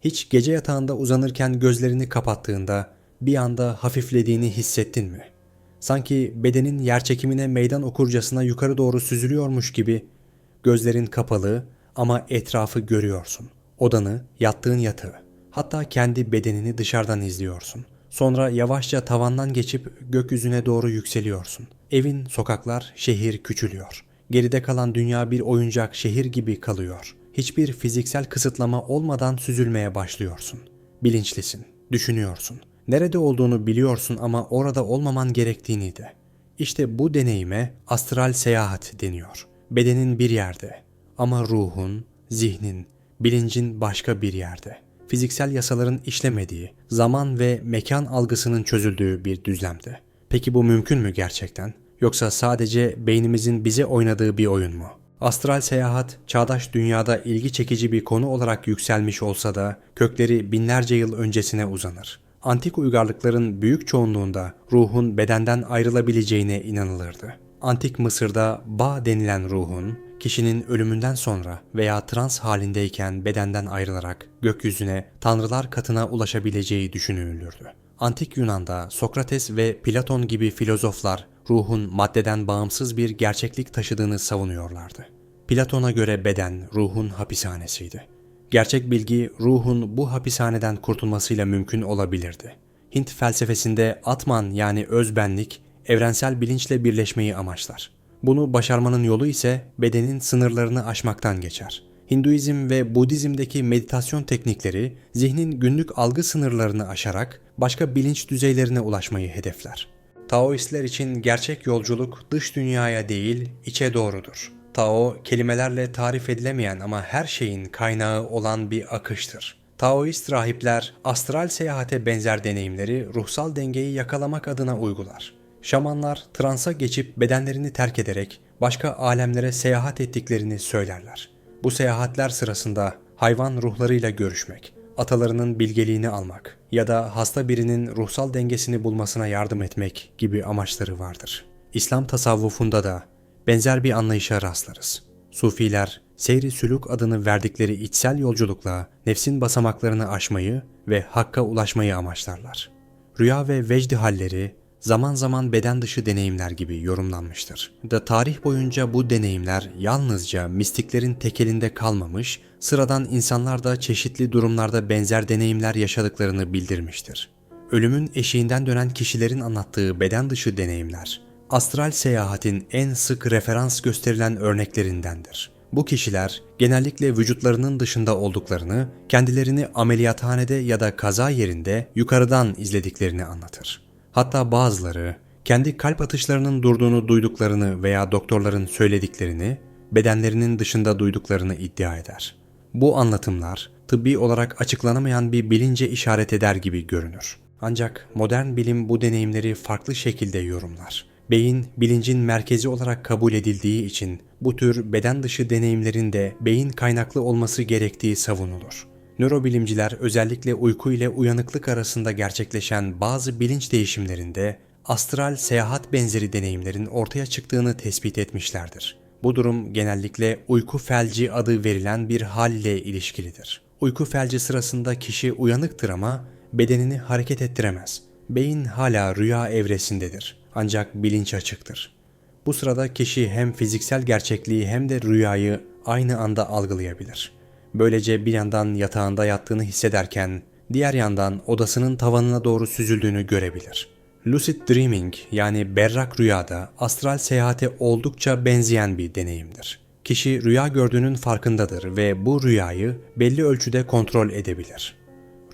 Hiç gece yatağında uzanırken gözlerini kapattığında bir anda hafiflediğini hissettin mi? Sanki bedenin yerçekimine meydan okurcasına yukarı doğru süzülüyormuş gibi gözlerin kapalı ama etrafı görüyorsun. Odanı, yattığın yatağı, hatta kendi bedenini dışarıdan izliyorsun. Sonra yavaşça tavandan geçip gökyüzüne doğru yükseliyorsun. Evin, sokaklar, şehir küçülüyor. Geride kalan dünya bir oyuncak şehir gibi kalıyor. Hiçbir fiziksel kısıtlama olmadan süzülmeye başlıyorsun. Bilinçlisin, düşünüyorsun. Nerede olduğunu biliyorsun ama orada olmaman gerektiğini de. İşte bu deneyime astral seyahat deniyor. Bedenin bir yerde ama ruhun, zihnin, bilincin başka bir yerde. Fiziksel yasaların işlemediği, zaman ve mekan algısının çözüldüğü bir düzlemde. Peki bu mümkün mü gerçekten? Yoksa sadece beynimizin bize oynadığı bir oyun mu? Astral seyahat, çağdaş dünyada ilgi çekici bir konu olarak yükselmiş olsa da kökleri binlerce yıl öncesine uzanır. Antik uygarlıkların büyük çoğunluğunda ruhun bedenden ayrılabileceğine inanılırdı. Antik Mısır'da ba denilen ruhun kişinin ölümünden sonra veya trans halindeyken bedenden ayrılarak gökyüzüne, tanrılar katına ulaşabileceği düşünülürdü. Antik Yunan'da Sokrates ve Platon gibi filozoflar ruhun maddeden bağımsız bir gerçeklik taşıdığını savunuyorlardı. Platon'a göre beden ruhun hapishanesiydi. Gerçek bilgi ruhun bu hapishaneden kurtulmasıyla mümkün olabilirdi. Hint felsefesinde atman yani özbenlik evrensel bilinçle birleşmeyi amaçlar. Bunu başarmanın yolu ise bedenin sınırlarını aşmaktan geçer. Hinduizm ve Budizm'deki meditasyon teknikleri zihnin günlük algı sınırlarını aşarak başka bilinç düzeylerine ulaşmayı hedefler. Taoistler için gerçek yolculuk dış dünyaya değil, içe doğrudur. Tao, kelimelerle tarif edilemeyen ama her şeyin kaynağı olan bir akıştır. Taoist rahipler astral seyahate benzer deneyimleri ruhsal dengeyi yakalamak adına uygular. Şamanlar transa geçip bedenlerini terk ederek başka alemlere seyahat ettiklerini söylerler. Bu seyahatler sırasında hayvan ruhlarıyla görüşmek, atalarının bilgeliğini almak ya da hasta birinin ruhsal dengesini bulmasına yardım etmek gibi amaçları vardır. İslam tasavvufunda da benzer bir anlayışa rastlarız. Sufiler, seyri sülük adını verdikleri içsel yolculukla nefsin basamaklarını aşmayı ve hakka ulaşmayı amaçlarlar. Rüya ve vecdi halleri zaman zaman beden dışı deneyimler gibi yorumlanmıştır. Da tarih boyunca bu deneyimler yalnızca mistiklerin tekelinde kalmamış, sıradan insanlar da çeşitli durumlarda benzer deneyimler yaşadıklarını bildirmiştir. Ölümün eşiğinden dönen kişilerin anlattığı beden dışı deneyimler, astral seyahatin en sık referans gösterilen örneklerindendir. Bu kişiler genellikle vücutlarının dışında olduklarını, kendilerini ameliyathanede ya da kaza yerinde yukarıdan izlediklerini anlatır. Hatta bazıları kendi kalp atışlarının durduğunu duyduklarını veya doktorların söylediklerini bedenlerinin dışında duyduklarını iddia eder. Bu anlatımlar tıbbi olarak açıklanamayan bir bilince işaret eder gibi görünür. Ancak modern bilim bu deneyimleri farklı şekilde yorumlar. Beyin bilincin merkezi olarak kabul edildiği için bu tür beden dışı deneyimlerin de beyin kaynaklı olması gerektiği savunulur. Nörobilimciler özellikle uyku ile uyanıklık arasında gerçekleşen bazı bilinç değişimlerinde astral seyahat benzeri deneyimlerin ortaya çıktığını tespit etmişlerdir. Bu durum genellikle uyku felci adı verilen bir hal ile ilişkilidir. Uyku felci sırasında kişi uyanıktır ama bedenini hareket ettiremez. Beyin hala rüya evresindedir ancak bilinç açıktır. Bu sırada kişi hem fiziksel gerçekliği hem de rüyayı aynı anda algılayabilir. Böylece bir yandan yatağında yattığını hissederken diğer yandan odasının tavanına doğru süzüldüğünü görebilir. Lucid dreaming yani berrak rüyada astral seyahate oldukça benzeyen bir deneyimdir. Kişi rüya gördüğünün farkındadır ve bu rüyayı belli ölçüde kontrol edebilir.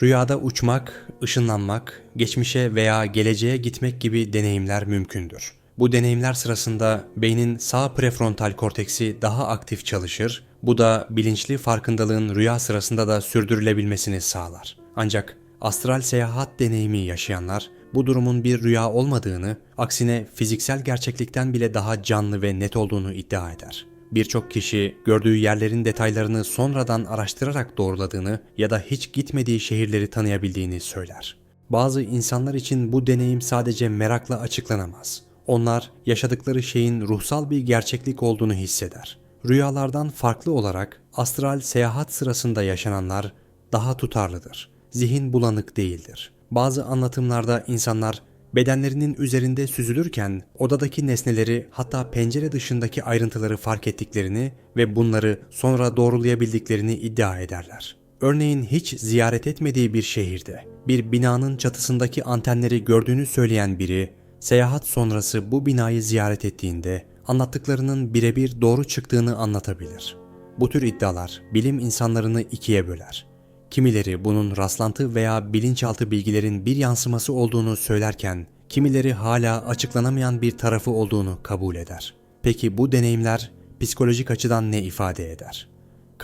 Rüyada uçmak, ışınlanmak, geçmişe veya geleceğe gitmek gibi deneyimler mümkündür. Bu deneyimler sırasında beynin sağ prefrontal korteksi daha aktif çalışır, bu da bilinçli farkındalığın rüya sırasında da sürdürülebilmesini sağlar. Ancak astral seyahat deneyimi yaşayanlar bu durumun bir rüya olmadığını, aksine fiziksel gerçeklikten bile daha canlı ve net olduğunu iddia eder. Birçok kişi gördüğü yerlerin detaylarını sonradan araştırarak doğruladığını ya da hiç gitmediği şehirleri tanıyabildiğini söyler. Bazı insanlar için bu deneyim sadece merakla açıklanamaz. Onlar yaşadıkları şeyin ruhsal bir gerçeklik olduğunu hisseder. Rüyalardan farklı olarak astral seyahat sırasında yaşananlar daha tutarlıdır. Zihin bulanık değildir. Bazı anlatımlarda insanlar bedenlerinin üzerinde süzülürken odadaki nesneleri hatta pencere dışındaki ayrıntıları fark ettiklerini ve bunları sonra doğrulayabildiklerini iddia ederler. Örneğin hiç ziyaret etmediği bir şehirde bir binanın çatısındaki antenleri gördüğünü söyleyen biri seyahat sonrası bu binayı ziyaret ettiğinde anlattıklarının birebir doğru çıktığını anlatabilir. Bu tür iddialar bilim insanlarını ikiye böler. Kimileri bunun rastlantı veya bilinçaltı bilgilerin bir yansıması olduğunu söylerken, kimileri hala açıklanamayan bir tarafı olduğunu kabul eder. Peki bu deneyimler psikolojik açıdan ne ifade eder?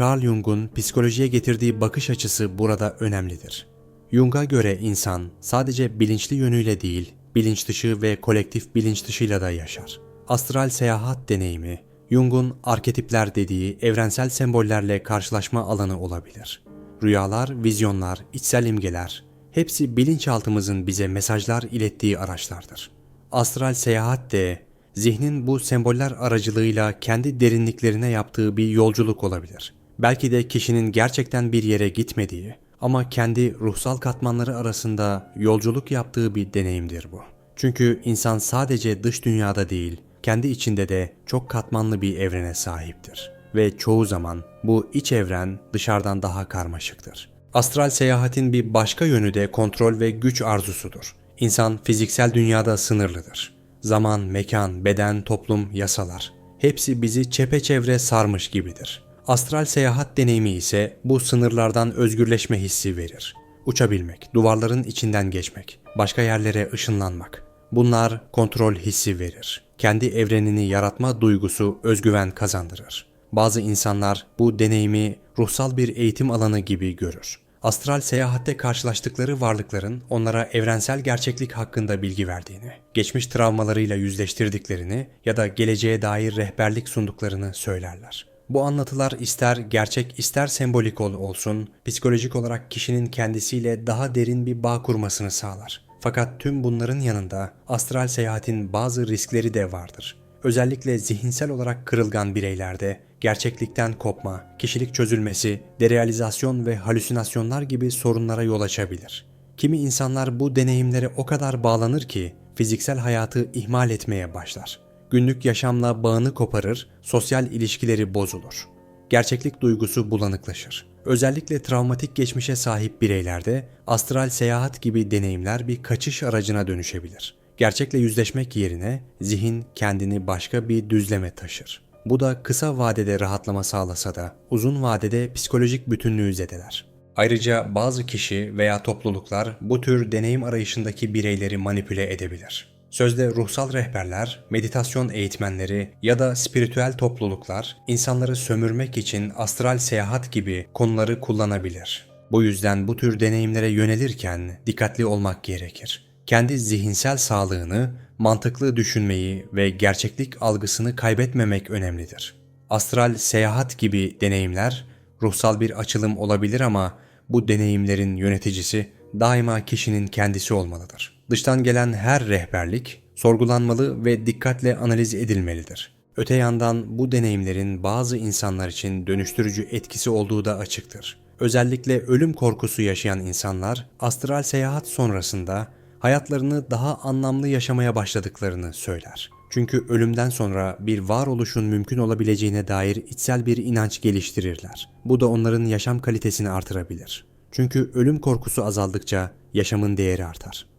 Carl Jung'un psikolojiye getirdiği bakış açısı burada önemlidir. Jung'a göre insan sadece bilinçli yönüyle değil, bilinç dışı ve kolektif bilinç dışıyla da yaşar. Astral seyahat deneyimi, Jung'un arketipler dediği evrensel sembollerle karşılaşma alanı olabilir. Rüyalar, vizyonlar, içsel imgeler, hepsi bilinçaltımızın bize mesajlar ilettiği araçlardır. Astral seyahat de zihnin bu semboller aracılığıyla kendi derinliklerine yaptığı bir yolculuk olabilir. Belki de kişinin gerçekten bir yere gitmediği ama kendi ruhsal katmanları arasında yolculuk yaptığı bir deneyimdir bu. Çünkü insan sadece dış dünyada değil, kendi içinde de çok katmanlı bir evrene sahiptir. Ve çoğu zaman bu iç evren dışarıdan daha karmaşıktır. Astral seyahatin bir başka yönü de kontrol ve güç arzusudur. İnsan fiziksel dünyada sınırlıdır. Zaman, mekan, beden, toplum, yasalar hepsi bizi çepeçevre sarmış gibidir. Astral seyahat deneyimi ise bu sınırlardan özgürleşme hissi verir. Uçabilmek, duvarların içinden geçmek, başka yerlere ışınlanmak. Bunlar kontrol hissi verir. Kendi evrenini yaratma duygusu özgüven kazandırır. Bazı insanlar bu deneyimi ruhsal bir eğitim alanı gibi görür. Astral seyahatte karşılaştıkları varlıkların onlara evrensel gerçeklik hakkında bilgi verdiğini, geçmiş travmalarıyla yüzleştirdiklerini ya da geleceğe dair rehberlik sunduklarını söylerler. Bu anlatılar ister gerçek ister sembolik ol olsun, psikolojik olarak kişinin kendisiyle daha derin bir bağ kurmasını sağlar. Fakat tüm bunların yanında astral seyahatin bazı riskleri de vardır. Özellikle zihinsel olarak kırılgan bireylerde gerçeklikten kopma, kişilik çözülmesi, derealizasyon ve halüsinasyonlar gibi sorunlara yol açabilir. Kimi insanlar bu deneyimlere o kadar bağlanır ki fiziksel hayatı ihmal etmeye başlar. Günlük yaşamla bağını koparır, sosyal ilişkileri bozulur. Gerçeklik duygusu bulanıklaşır. Özellikle travmatik geçmişe sahip bireylerde astral seyahat gibi deneyimler bir kaçış aracına dönüşebilir. Gerçekle yüzleşmek yerine zihin kendini başka bir düzleme taşır. Bu da kısa vadede rahatlama sağlasa da uzun vadede psikolojik bütünlüğü zedeler. Ayrıca bazı kişi veya topluluklar bu tür deneyim arayışındaki bireyleri manipüle edebilir. Sözde ruhsal rehberler, meditasyon eğitmenleri ya da spiritüel topluluklar insanları sömürmek için astral seyahat gibi konuları kullanabilir. Bu yüzden bu tür deneyimlere yönelirken dikkatli olmak gerekir. Kendi zihinsel sağlığını, mantıklı düşünmeyi ve gerçeklik algısını kaybetmemek önemlidir. Astral seyahat gibi deneyimler ruhsal bir açılım olabilir ama bu deneyimlerin yöneticisi daima kişinin kendisi olmalıdır. Dıştan gelen her rehberlik sorgulanmalı ve dikkatle analiz edilmelidir. Öte yandan bu deneyimlerin bazı insanlar için dönüştürücü etkisi olduğu da açıktır. Özellikle ölüm korkusu yaşayan insanlar astral seyahat sonrasında hayatlarını daha anlamlı yaşamaya başladıklarını söyler. Çünkü ölümden sonra bir varoluşun mümkün olabileceğine dair içsel bir inanç geliştirirler. Bu da onların yaşam kalitesini artırabilir. Çünkü ölüm korkusu azaldıkça yaşamın değeri artar.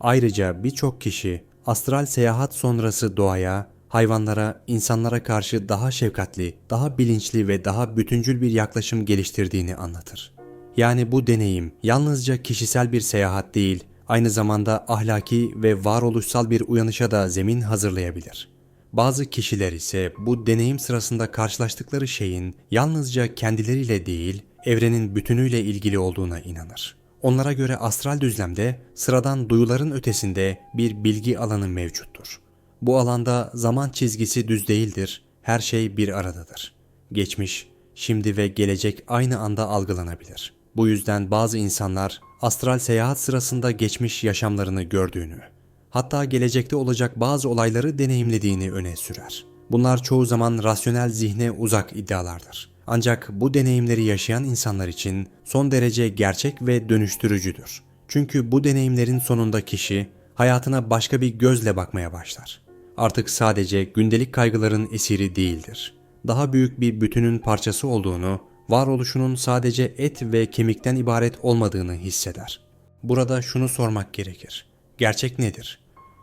Ayrıca birçok kişi astral seyahat sonrası doğaya, hayvanlara, insanlara karşı daha şefkatli, daha bilinçli ve daha bütüncül bir yaklaşım geliştirdiğini anlatır. Yani bu deneyim yalnızca kişisel bir seyahat değil, aynı zamanda ahlaki ve varoluşsal bir uyanışa da zemin hazırlayabilir. Bazı kişiler ise bu deneyim sırasında karşılaştıkları şeyin yalnızca kendileriyle değil, evrenin bütünüyle ilgili olduğuna inanır. Onlara göre astral düzlemde sıradan duyuların ötesinde bir bilgi alanı mevcuttur. Bu alanda zaman çizgisi düz değildir, her şey bir aradadır. Geçmiş, şimdi ve gelecek aynı anda algılanabilir. Bu yüzden bazı insanlar astral seyahat sırasında geçmiş yaşamlarını gördüğünü, hatta gelecekte olacak bazı olayları deneyimlediğini öne sürer. Bunlar çoğu zaman rasyonel zihne uzak iddialardır. Ancak bu deneyimleri yaşayan insanlar için son derece gerçek ve dönüştürücüdür. Çünkü bu deneyimlerin sonunda kişi hayatına başka bir gözle bakmaya başlar. Artık sadece gündelik kaygıların esiri değildir. Daha büyük bir bütünün parçası olduğunu, varoluşunun sadece et ve kemikten ibaret olmadığını hisseder. Burada şunu sormak gerekir. Gerçek nedir?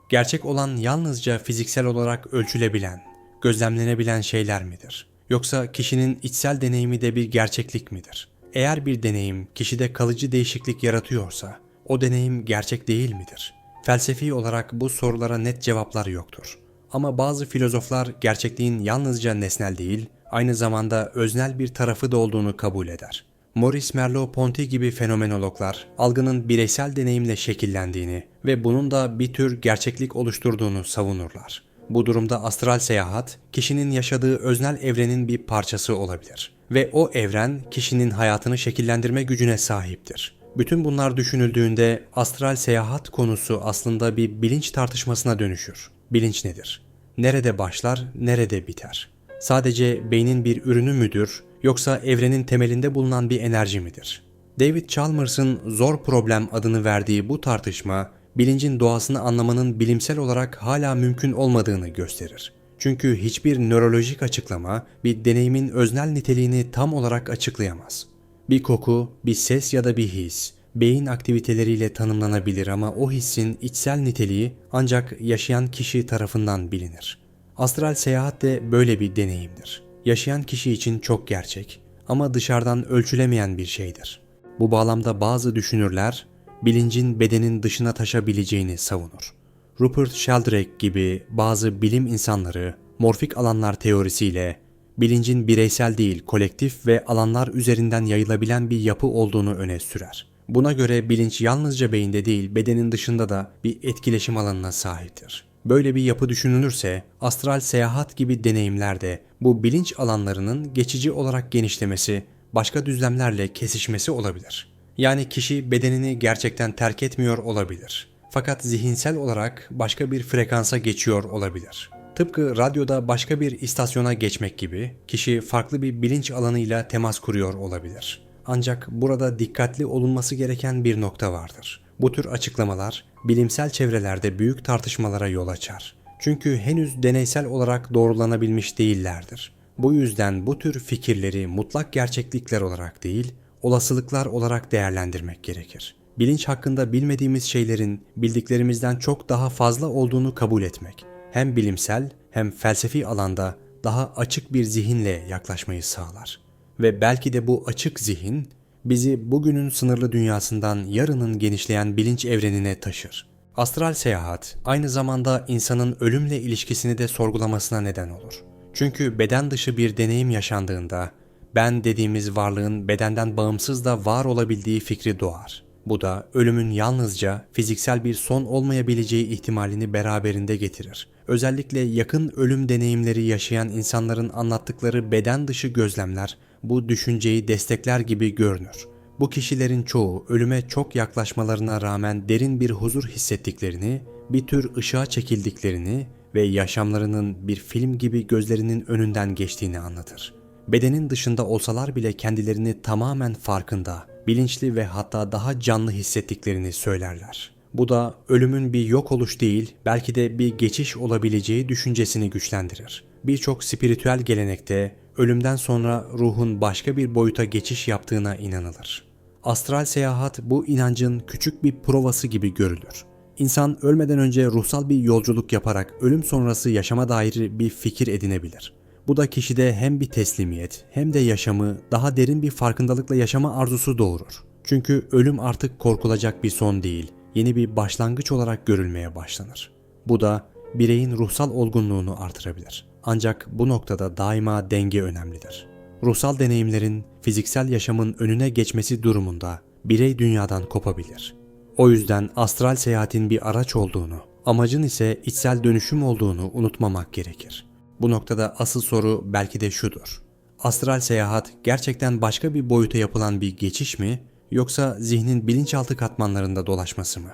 Gerçek olan yalnızca fiziksel olarak ölçülebilen, gözlemlenebilen şeyler midir? Yoksa kişinin içsel deneyimi de bir gerçeklik midir? Eğer bir deneyim kişide kalıcı değişiklik yaratıyorsa, o deneyim gerçek değil midir? Felsefi olarak bu sorulara net cevaplar yoktur. Ama bazı filozoflar gerçekliğin yalnızca nesnel değil, aynı zamanda öznel bir tarafı da olduğunu kabul eder. Maurice Merleau-Ponty gibi fenomenologlar algının bireysel deneyimle şekillendiğini ve bunun da bir tür gerçeklik oluşturduğunu savunurlar. Bu durumda astral seyahat, kişinin yaşadığı öznel evrenin bir parçası olabilir ve o evren kişinin hayatını şekillendirme gücüne sahiptir. Bütün bunlar düşünüldüğünde astral seyahat konusu aslında bir bilinç tartışmasına dönüşür. Bilinç nedir? Nerede başlar, nerede biter? Sadece beynin bir ürünü müdür yoksa evrenin temelinde bulunan bir enerji midir? David Chalmers'ın Zor Problem adını verdiği bu tartışma bilincin doğasını anlamanın bilimsel olarak hala mümkün olmadığını gösterir. Çünkü hiçbir nörolojik açıklama bir deneyimin öznel niteliğini tam olarak açıklayamaz. Bir koku, bir ses ya da bir his beyin aktiviteleriyle tanımlanabilir ama o hissin içsel niteliği ancak yaşayan kişi tarafından bilinir. Astral seyahat de böyle bir deneyimdir. Yaşayan kişi için çok gerçek ama dışarıdan ölçülemeyen bir şeydir. Bu bağlamda bazı düşünürler bilincin bedenin dışına taşabileceğini savunur. Rupert Sheldrake gibi bazı bilim insanları morfik alanlar teorisiyle bilincin bireysel değil kolektif ve alanlar üzerinden yayılabilen bir yapı olduğunu öne sürer. Buna göre bilinç yalnızca beyinde değil bedenin dışında da bir etkileşim alanına sahiptir. Böyle bir yapı düşünülürse astral seyahat gibi deneyimlerde bu bilinç alanlarının geçici olarak genişlemesi, başka düzlemlerle kesişmesi olabilir. Yani kişi bedenini gerçekten terk etmiyor olabilir. Fakat zihinsel olarak başka bir frekansa geçiyor olabilir. Tıpkı radyoda başka bir istasyona geçmek gibi kişi farklı bir bilinç alanıyla temas kuruyor olabilir. Ancak burada dikkatli olunması gereken bir nokta vardır. Bu tür açıklamalar bilimsel çevrelerde büyük tartışmalara yol açar. Çünkü henüz deneysel olarak doğrulanabilmiş değillerdir. Bu yüzden bu tür fikirleri mutlak gerçeklikler olarak değil, olasılıklar olarak değerlendirmek gerekir. Bilinç hakkında bilmediğimiz şeylerin bildiklerimizden çok daha fazla olduğunu kabul etmek hem bilimsel hem felsefi alanda daha açık bir zihinle yaklaşmayı sağlar. Ve belki de bu açık zihin bizi bugünün sınırlı dünyasından yarının genişleyen bilinç evrenine taşır. Astral seyahat aynı zamanda insanın ölümle ilişkisini de sorgulamasına neden olur. Çünkü beden dışı bir deneyim yaşandığında ben dediğimiz varlığın bedenden bağımsız da var olabildiği fikri doğar. Bu da ölümün yalnızca fiziksel bir son olmayabileceği ihtimalini beraberinde getirir. Özellikle yakın ölüm deneyimleri yaşayan insanların anlattıkları beden dışı gözlemler bu düşünceyi destekler gibi görünür. Bu kişilerin çoğu ölüme çok yaklaşmalarına rağmen derin bir huzur hissettiklerini, bir tür ışığa çekildiklerini ve yaşamlarının bir film gibi gözlerinin önünden geçtiğini anlatır. Bedenin dışında olsalar bile kendilerini tamamen farkında, bilinçli ve hatta daha canlı hissettiklerini söylerler. Bu da ölümün bir yok oluş değil, belki de bir geçiş olabileceği düşüncesini güçlendirir. Birçok spiritüel gelenekte ölümden sonra ruhun başka bir boyuta geçiş yaptığına inanılır. Astral seyahat bu inancın küçük bir provası gibi görülür. İnsan ölmeden önce ruhsal bir yolculuk yaparak ölüm sonrası yaşama dair bir fikir edinebilir. Bu da kişide hem bir teslimiyet hem de yaşamı daha derin bir farkındalıkla yaşama arzusu doğurur. Çünkü ölüm artık korkulacak bir son değil, yeni bir başlangıç olarak görülmeye başlanır. Bu da bireyin ruhsal olgunluğunu artırabilir. Ancak bu noktada daima denge önemlidir. Ruhsal deneyimlerin fiziksel yaşamın önüne geçmesi durumunda birey dünyadan kopabilir. O yüzden astral seyahatin bir araç olduğunu, amacın ise içsel dönüşüm olduğunu unutmamak gerekir. Bu noktada asıl soru belki de şudur. Astral seyahat gerçekten başka bir boyuta yapılan bir geçiş mi yoksa zihnin bilinçaltı katmanlarında dolaşması mı?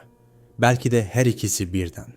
Belki de her ikisi birden.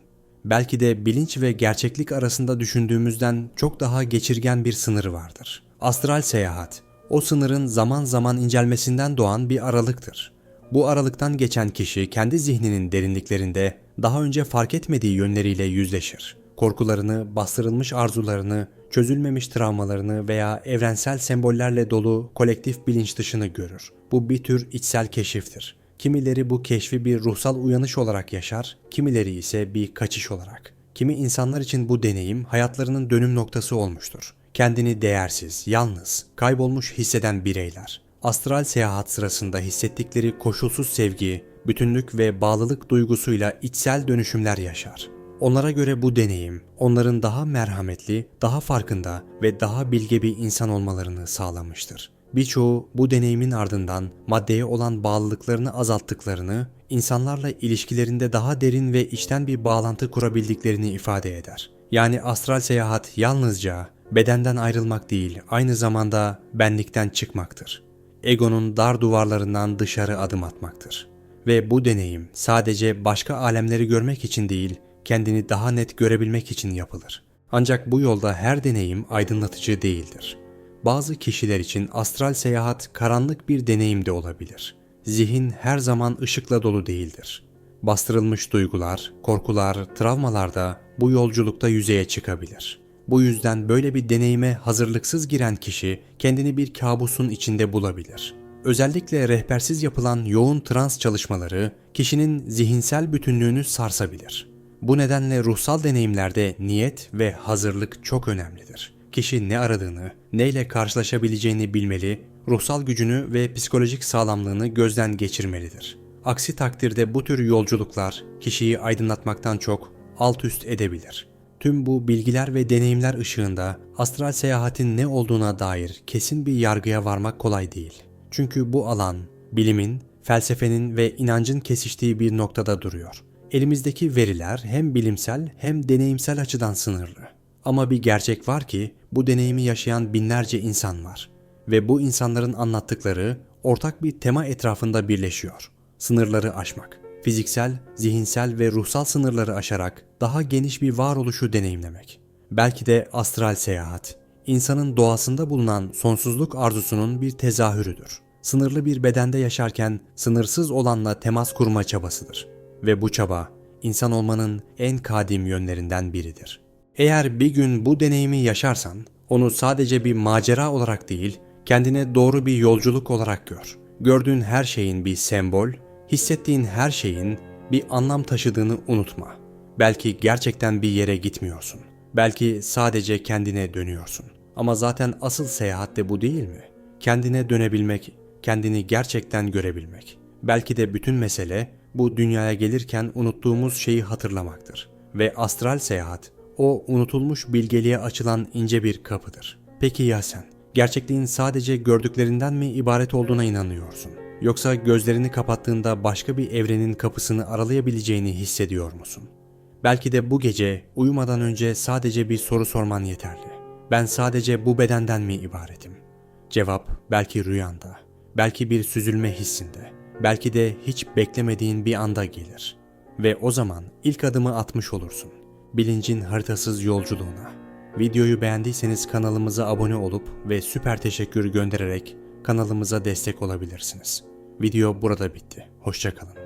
Belki de bilinç ve gerçeklik arasında düşündüğümüzden çok daha geçirgen bir sınırı vardır. Astral seyahat, o sınırın zaman zaman incelmesinden doğan bir aralıktır. Bu aralıktan geçen kişi kendi zihninin derinliklerinde daha önce fark etmediği yönleriyle yüzleşir. Korkularını, bastırılmış arzularını, çözülmemiş travmalarını veya evrensel sembollerle dolu kolektif bilinç dışını görür. Bu bir tür içsel keşiftir. Kimileri bu keşfi bir ruhsal uyanış olarak yaşar, kimileri ise bir kaçış olarak. Kimi insanlar için bu deneyim hayatlarının dönüm noktası olmuştur. Kendini değersiz, yalnız, kaybolmuş hisseden bireyler. Astral seyahat sırasında hissettikleri koşulsuz sevgi, bütünlük ve bağlılık duygusuyla içsel dönüşümler yaşar. Onlara göre bu deneyim, onların daha merhametli, daha farkında ve daha bilge bir insan olmalarını sağlamıştır. Birçoğu bu deneyimin ardından maddeye olan bağlılıklarını azalttıklarını, insanlarla ilişkilerinde daha derin ve içten bir bağlantı kurabildiklerini ifade eder. Yani astral seyahat yalnızca bedenden ayrılmak değil, aynı zamanda benlikten çıkmaktır. Egonun dar duvarlarından dışarı adım atmaktır. Ve bu deneyim sadece başka alemleri görmek için değil, kendini daha net görebilmek için yapılır. Ancak bu yolda her deneyim aydınlatıcı değildir. Bazı kişiler için astral seyahat karanlık bir deneyim de olabilir. Zihin her zaman ışıkla dolu değildir. Bastırılmış duygular, korkular, travmalar da bu yolculukta yüzeye çıkabilir. Bu yüzden böyle bir deneyime hazırlıksız giren kişi kendini bir kabusun içinde bulabilir. Özellikle rehbersiz yapılan yoğun trans çalışmaları kişinin zihinsel bütünlüğünü sarsabilir. Bu nedenle ruhsal deneyimlerde niyet ve hazırlık çok önemlidir. Kişi ne aradığını, neyle karşılaşabileceğini bilmeli, ruhsal gücünü ve psikolojik sağlamlığını gözden geçirmelidir. Aksi takdirde bu tür yolculuklar kişiyi aydınlatmaktan çok alt üst edebilir. Tüm bu bilgiler ve deneyimler ışığında astral seyahatin ne olduğuna dair kesin bir yargıya varmak kolay değil. Çünkü bu alan bilimin, felsefenin ve inancın kesiştiği bir noktada duruyor. Elimizdeki veriler hem bilimsel hem deneyimsel açıdan sınırlı. Ama bir gerçek var ki bu deneyimi yaşayan binlerce insan var ve bu insanların anlattıkları ortak bir tema etrafında birleşiyor. Sınırları aşmak. Fiziksel, zihinsel ve ruhsal sınırları aşarak daha geniş bir varoluşu deneyimlemek. Belki de astral seyahat, insanın doğasında bulunan sonsuzluk arzusunun bir tezahürüdür. Sınırlı bir bedende yaşarken sınırsız olanla temas kurma çabasıdır. Ve bu çaba insan olmanın en kadim yönlerinden biridir. Eğer bir gün bu deneyimi yaşarsan, onu sadece bir macera olarak değil, kendine doğru bir yolculuk olarak gör. Gördüğün her şeyin bir sembol, hissettiğin her şeyin bir anlam taşıdığını unutma. Belki gerçekten bir yere gitmiyorsun. Belki sadece kendine dönüyorsun. Ama zaten asıl seyahat de bu değil mi? Kendine dönebilmek, kendini gerçekten görebilmek. Belki de bütün mesele bu dünyaya gelirken unuttuğumuz şeyi hatırlamaktır. Ve astral seyahat o unutulmuş bilgeliğe açılan ince bir kapıdır. Peki ya sen? Gerçekliğin sadece gördüklerinden mi ibaret olduğuna inanıyorsun? Yoksa gözlerini kapattığında başka bir evrenin kapısını aralayabileceğini hissediyor musun? Belki de bu gece uyumadan önce sadece bir soru sorman yeterli. Ben sadece bu bedenden mi ibaretim? Cevap belki rüyanda, belki bir süzülme hissinde, belki de hiç beklemediğin bir anda gelir. Ve o zaman ilk adımı atmış olursun. Bilincin haritasız yolculuğuna. Videoyu beğendiyseniz kanalımıza abone olup ve süper teşekkür göndererek kanalımıza destek olabilirsiniz. Video burada bitti. Hoşçakalın.